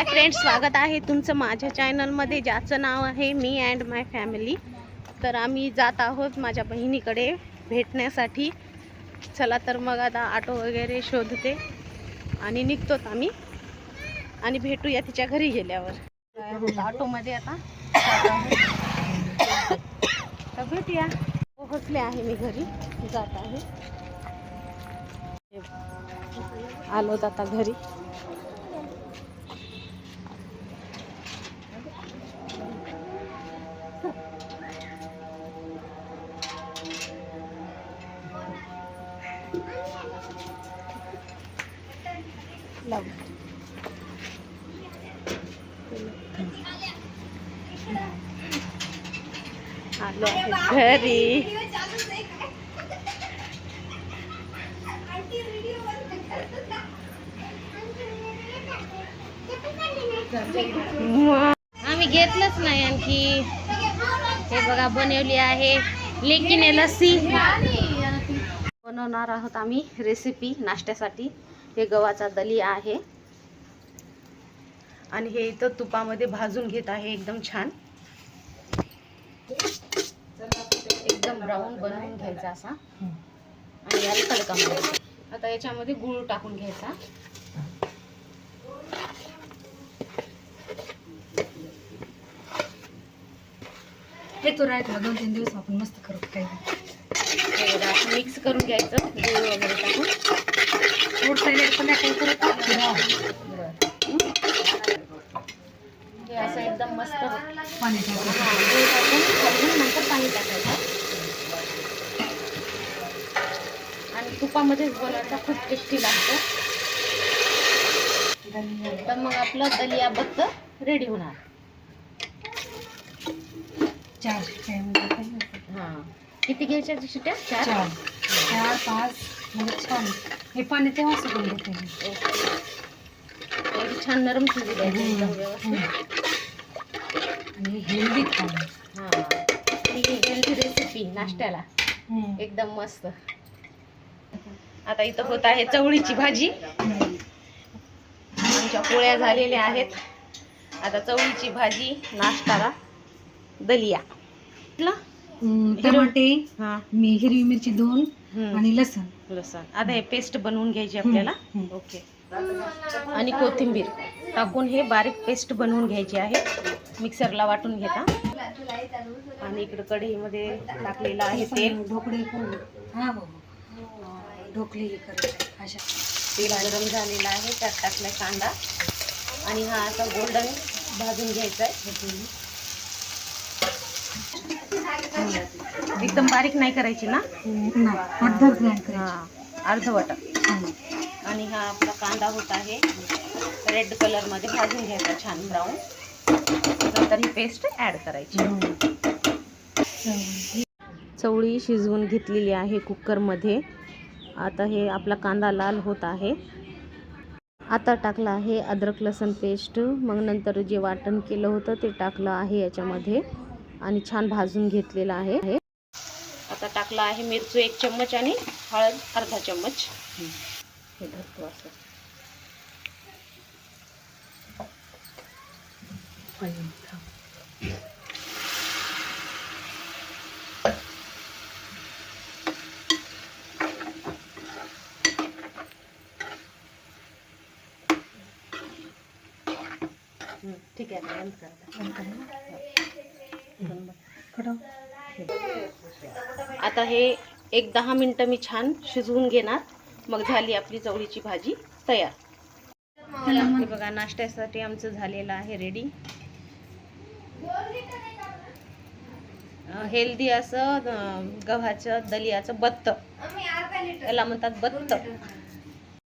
Hi friends स्वागत आहे तुमचं माझ्या चॅनलमध्ये ज्याचं नाव आहे मी अँड माय फॅमिली तर आम्ही जात आहोत माझ्या बहिणीकडे भेटण्यासाठी. चला तर मग आता ऑटो वगैरे शोधते. आणि निघतोत आम्ही. आणि भेटूया तिच्या घरी गेल्यावर. ऑटोमध्ये आता तर भेटूया. पोहोचले आहे मी घरी. जात आहे. आलोत आता घरी. घरी. आम्ही घेतलंच नाही आणखी. हे बघा बनवली आहे. लेकीने लस्सी. बनवणार आहोत आम्ही रेसिपी नाश्त्यासाठी. हे गव्हाचा दलिया आहे. आणि हे इथं तुपामध्ये भाजून घेत आहे एकदम छान. एकदम ब्राऊन बनवून घ्यायचा असा. आणि याला तडका मारायचा. आता याच्यामध्ये गुळ टाकून घ्यायचा. हे तो राहत दोन तीन दिवस आपण मस्त करू काही. मिक्स करून घ्यायचं गुळ वगैरे टाकून. रोड साईड पण काही करत असं एकदम मस्त पाणी हा, गुळ टाकून खालून नंतर पाणी टाकायचं. आणि तुपामध्येच बनवायचा खूप टेस्टी लागतो. तर मग आपलं दलिया बत्त रेडी होणार. चार हां. किती घ्यायच्या शिट्या? चार? चार. पाच म्हणजे छान. हे पाणी तेव्हा सुकून घेते छान नरम शिजू द्यायची आणि हेल्दी खाणं हां. हेल्दी रेसिपी नाश्त्याला. एकदम मस्त. आता इथं होत आहे चवळीची भाजी. आमच्या पोळ्या झालेल्या आहेत. आता चवळीची भाजी नाश्ताला दलिया. टमाटे हां. मी हिरवी मिरची दोन आणि लसण. लसण. आता हे पेस्ट बनवून घ्यायची आपल्याला. ओके. आणि कोथिंबीर. टाकून हे बारीक पेस्ट बनवून घ्यायची आहे. मिक्सरला वाटून घेता आणि इकडं कढईमध्ये टाकलेलं आहे तेल. ढोकळे हा हो ढोकळे अशा. तेल गरम झालेलं आहे. त्यात टाकलाय कांदा. आणि हा असा गोल्डन भाजून घ्यायचा आहे एकदम बारीक नाही करायची ना? अर्धा हा हम्म. आणि हा आपला कांदा होत आहे. रेड कलरमध्ये भाजून घ्यायचा छान ब्राऊन नंतर ही पेस्ट ॲड करायची. चवळी शिजवून घेतलेली आहे कुकरमध्ये आता हे आपला कांदा लाल होत आहे. आता टाकलं आहे अद्रक लसण पेस्ट मग नंतर जे वाटण केलं होतं ते टाकलं आहे याच्यामध्ये. आणि छान भाजून घेतलेलं आहे. आता टाकलं आहे मिरचू एक चम्मच आणि हळद अर्धा चम्मच. हे धरतो असं. ठीक आहे आता हे एक दहा मिनटं मी छान शिजवून घेणार. मग झाली आपली चवळीची भाजी तयार. बघा नाश्त्यासाठी आमचं झालेलं आहे रेडी हेल्दी असं गव्हाचं दलियाचं बत्त. याला म्हणतात बत्त.